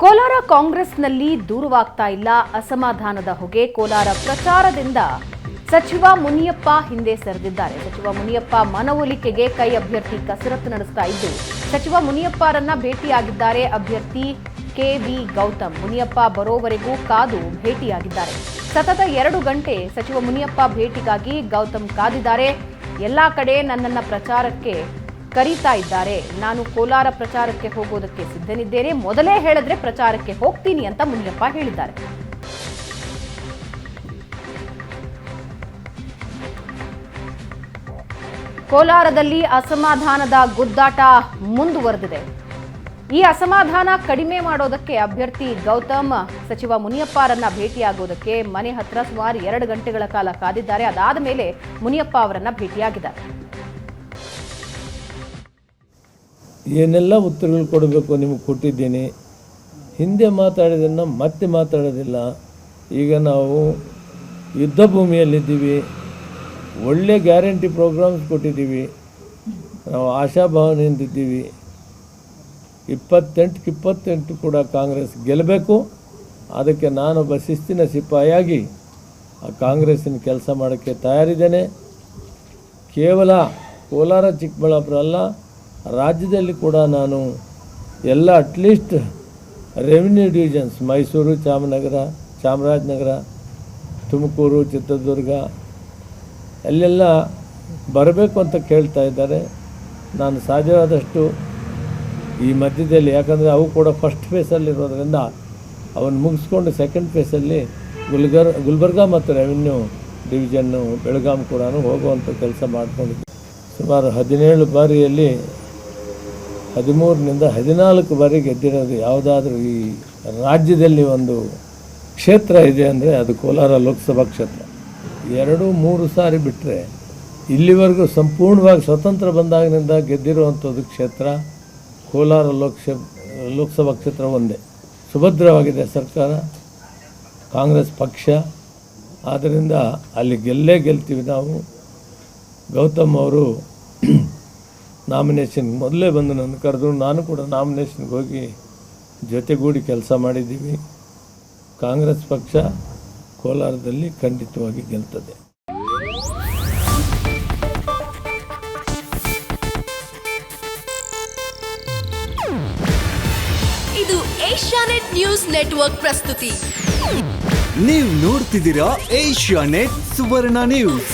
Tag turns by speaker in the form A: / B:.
A: ಕೋಲಾರ ಕಾಂಗ್ರೆಸ್ನಲ್ಲಿ ದೂರವಾಗ್ತಾ ಇಲ್ಲ. ಅಸಮಾಧಾನದ ಹೊಗೆ ಕೋಲಾರ ಪ್ರಚಾರದಿಂದ ಸಚಿವ ಮುನಿಯಪ್ಪ ಹಿಂದೆ ಸರಿದಿದ್ದಾರೆ. ಸಚಿವ ಮುನಿಯಪ್ಪ ಮನವೊಲಿಕೆಗೆ ಕೈ ಅಭ್ಯರ್ಥಿ ಕಸರತ್ತು ನಡೆಸ್ತಾ ಇದ್ದು, ಸಚಿವ ಮುನಿಯಪ್ಪರನ್ನ ಭೇಟಿಯಾಗಿದ್ದಾರೆ ಅಭ್ಯರ್ಥಿ ಕೆ ವಿ ಗೌತಮ್. ಮುನಿಯಪ್ಪ ಬರೋವರೆಗೂ ಕಾದು ಭೇಟಿಯಾಗಿದ್ದಾರೆ. ಸತತ ಎರಡು ಗಂಟೆ ಸಚಿವ ಮುನಿಯಪ್ಪ ಭೇಟಿಗಾಗಿ ಗೌತಮ್ ಕಾದಿದ್ದಾರೆ. ಎಲ್ಲಾ ಕಡೆ ನನ್ನನ್ನ ಪ್ರಚಾರಕ್ಕೆ ಕರೀತಾ ಇದ್ದಾರೆ. ನಾನು ಕೋಲಾರ ಪ್ರಚಾರಕ್ಕೆ ಹೋಗೋದಕ್ಕೆ ಸಿದ್ಧನಿದ್ದೇನೆ. ಮೊದಲೇ ಹೇಳಿದ್ರೆ ಪ್ರಚಾರಕ್ಕೆ ಹೋಗ್ತೀನಿ ಅಂತ ಮುನಿಯಪ್ಪ ಹೇಳಿದ್ದಾರೆ. ಕೋಲಾರದಲ್ಲಿ ಅಸಮಾಧಾನದ ಗುದ್ದಾಟ ಮುಂದುವರೆದಿದೆ. ಈ ಅಸಮಾಧಾನ ಕಡಿಮೆ ಮಾಡೋದಕ್ಕೆ ಅಭ್ಯರ್ಥಿ ಗೌತಮ್, ಸಚಿವ ಮುನಿಯಪ್ಪರನ್ನ ಭೇಟಿಯಾಗೋದಕ್ಕೆ ಮನೆ ಹತ್ರ ಸುಮಾರು ಎರಡು ಗಂಟೆಗಳ ಕಾಲ ಕಾದಿದ್ದಾರೆ. ಅದಾದ ಮೇಲೆ ಮುನಿಯಪ್ಪ ಅವರನ್ನ ಭೇಟಿಯಾಗಿದ್ದಾರೆ.
B: ಏನೆಲ್ಲ ಉತ್ತರಗಳು ಕೊಡಬೇಕು ನಿಮಗೆ ಕೊಟ್ಟಿದ್ದೀನಿ. ಹಿಂದೆ ಮಾತಾಡಿದ್ದನ್ನು ಮತ್ತೆ ಮಾತಾಡೋದಿಲ್ಲ. ಈಗ ನಾವು ಯುದ್ಧ ಭೂಮಿಯಲ್ಲಿದ್ದೀವಿ. ಒಳ್ಳೆ ಗ್ಯಾರಂಟಿ ಪ್ರೋಗ್ರಾಮ್ಸ್ ಕೊಟ್ಟಿದ್ದೀವಿ. ನಾವು ಆಶಾಭಾವನೆಯಿಂದಿದ್ದೀವಿ ಇಪ್ಪತ್ತೆಂಟಕ್ಕೆ ಇಪ್ಪತ್ತೆಂಟು ಕೂಡ ಕಾಂಗ್ರೆಸ್ ಗೆಲ್ಲಬೇಕು. ಅದಕ್ಕೆ ನಾನೊಬ್ಬ ಶಿಸ್ತಿನ ಸಿಪಾಯಿಯಾಗಿ ಆ ಕಾಂಗ್ರೆಸ್ಸಿನ ಕೆಲಸ ಮಾಡೋಕ್ಕೆ ತಯಾರಿದ್ದೇನೆ. ಕೇವಲ ಕೋಲಾರ ಚಿಕ್ಕಬಳ್ಳಾಪುರ ಅಲ್ಲ ರಾಜ್ಯದಲ್ಲಿ ಕೂಡ ನಾನು ಎಲ್ಲ at least revenue divisions Mysuru ಚಾಮನಗರ Chamarajanagar Tumakuru Chitradurga ಅಲ್ಲೆಲ್ಲ ಬರಬೇಕು ಅಂತ ಕೇಳ್ತಾ ಇದ್ದಾರೆ. ನಾನು ಸಾಧ್ಯವಾದಷ್ಟು ಈ ಮಧ್ಯದಲ್ಲಿ, ಯಾಕಂದರೆ ಅವು ಕೂಡ ಫಸ್ಟ್ ಫೇಸಲ್ಲಿರೋದ್ರಿಂದ ಅವನ್ನು ಮುಗಿಸ್ಕೊಂಡು ಸೆಕೆಂಡ್ ಫೇಸಲ್ಲಿ ಗುಲ್ಗರ್, ಗುಲ್ಬರ್ಗ ಮತ್ತು ರೆವಿನ್ಯೂ ಡಿವಿಷನ್ನು ಬೆಳಗಾಂ ಕೂಡ ಹೋಗುವಂಥ ಕೆಲಸ ಮಾಡಿಕೊಂಡಿದ್ದೆ. ಸುಮಾರು ಹದಿನೇಳು ಬಾರಿಯಲ್ಲಿ ಹದಿಮೂರರಿಂದ ಹದಿನಾಲ್ಕು ಬಾರಿ ಗೆದ್ದಿರೋದು ಯಾವುದಾದ್ರೂ ಈ ರಾಜ್ಯದಲ್ಲಿ ಒಂದು ಕ್ಷೇತ್ರ ಇದೆ ಅಂದರೆ ಅದು ಕೋಲಾರ ಲೋಕಸಭಾ ಕ್ಷೇತ್ರ. ಎರಡು, ಮೂರು ಸಾರಿ ಬಿಟ್ಟರೆ ಇಲ್ಲಿವರೆಗೂ ಸಂಪೂರ್ಣವಾಗಿ ಸ್ವತಂತ್ರ ಬಂದಾಗಿನಿಂದ ಗೆದ್ದಿರುವಂಥದ್ದು ಕ್ಷೇತ್ರ ಕೋಲಾರ ಲೋಕಸಭಾ ಲೋಕಸಭಾ ಕ್ಷೇತ್ರ ಒಂದೇ. ಸುಭದ್ರವಾಗಿದೆ ಸರ್ಕಾರ, ಕಾಂಗ್ರೆಸ್ ಪಕ್ಷ. ಆದ್ದರಿಂದ ಅಲ್ಲಿ ಗೆಲ್ಲೇ ಗೆಲ್ತೀವಿ ನಾವು. ಗೌತಮ್ ಅವರು ನಾಮಿನೇಷನ್ ಮೊದಲೇ ಬಂದು ನನ್ನ ಕರೆದು ನಾನು ಕೂಡ ನಾಮಿನೇಷನ್ಗೆ ಹೋಗಿ ಜೊತೆಗೂಡಿ ಕೆಲಸ ಮಾಡಿದ್ದೀವಿ. ಕಾಂಗ್ರೆಸ್ ಪಕ್ಷ ಕೋಲಾರದಲ್ಲಿ ಖಂಡಿತವಾಗಿ ಗೆಲ್ತದೆ.
C: ಇದು ಏಷ್ಯಾನೆಟ್ ನ್ಯೂಸ್ ನೆಟ್ವರ್ಕ್ ಪ್ರಸ್ತುತಿ.
D: ನೀವು ನೋಡ್ತಿದ್ದೀರಾ ಏಷ್ಯಾ ನೆಟ್ ಸುವರ್ಣ ನ್ಯೂಸ್.